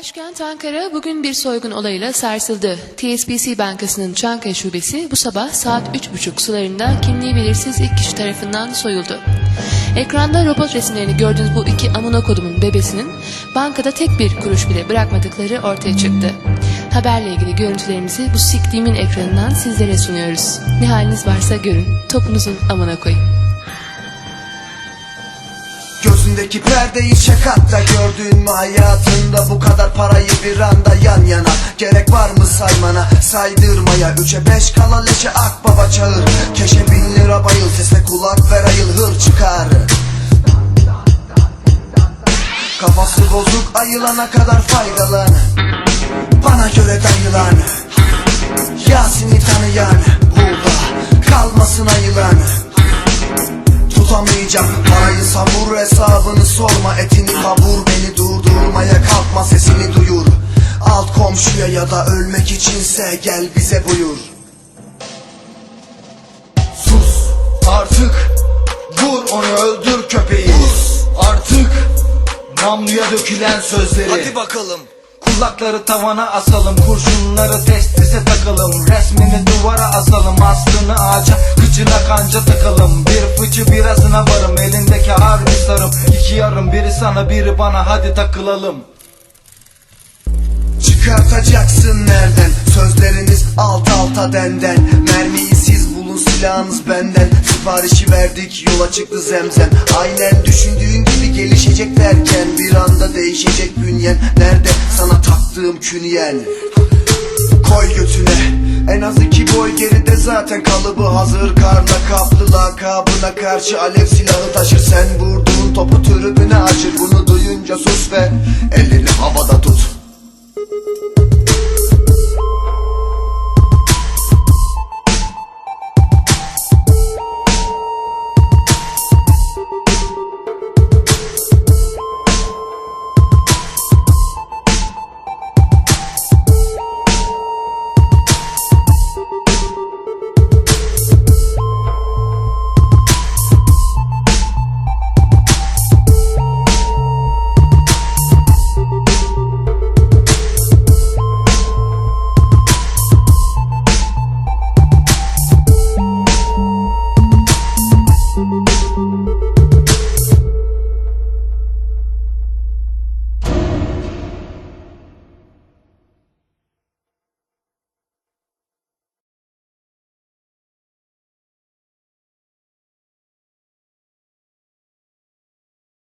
Başkent Ankara bugün bir soygun olayıyla sarsıldı. TSBC Bankası'nın Çankaya Şubesi bu sabah saat 3.30 sularında kimliği belirsiz ilk kişi tarafından soyuldu. Ekranda robot resimlerini gördüğünüz bu iki amına kodumun bebesinin bankada tek bir kuruş bile bırakmadıkları ortaya çıktı. Haberle ilgili görüntülerimizi bu siktiğimin ekranından sizlere sunuyoruz. Ne haliniz varsa görün, topunuzun amına koyun. Gözündeki perdeyi şakatta gördün mü hayatında bu kadar parayı bir anda yan yana? Gerek var mı saymana? Saydırmaya. Üçe beş kala leşe akbaba çağır. Keşe bin lira bayıl. Sesle kulak ver ayıl. Hır çıkar. Kafası bozuk ayılana kadar faydalan. Bana göre dayılan. Yasin'i tanıyan sorma Etini kavur beni durdurmaya kalkma sesini duyur. Alt komşuya ya da ölmek içinse gel bize buyur. Sus artık Vur onu öldür köpeği. Sus artık Namluya dökülen sözleri. Hadi bakalım. Kulakları tavana asalım Kurşunları testise takalım varım Elindeki harbi sarım İki yarım biri sana biri bana. Hadi takılalım. Çıkartacaksın nereden? Sözleriniz alt alta denden Mermiyi siz bulun silahınız benden. Siparişi verdik yola çıktı zemzem. Aynen düşündüğün gibi gelişecek derken Bir anda değişecek bünyen. Nerede? Sana taktığım künyen en az iki boy geride zaten kalıbı hazır. Karla kaplı lakabına karşı alev silahı taşır. Sen vurduğun topu tribüne açır. Bunu duyunca sus ve tut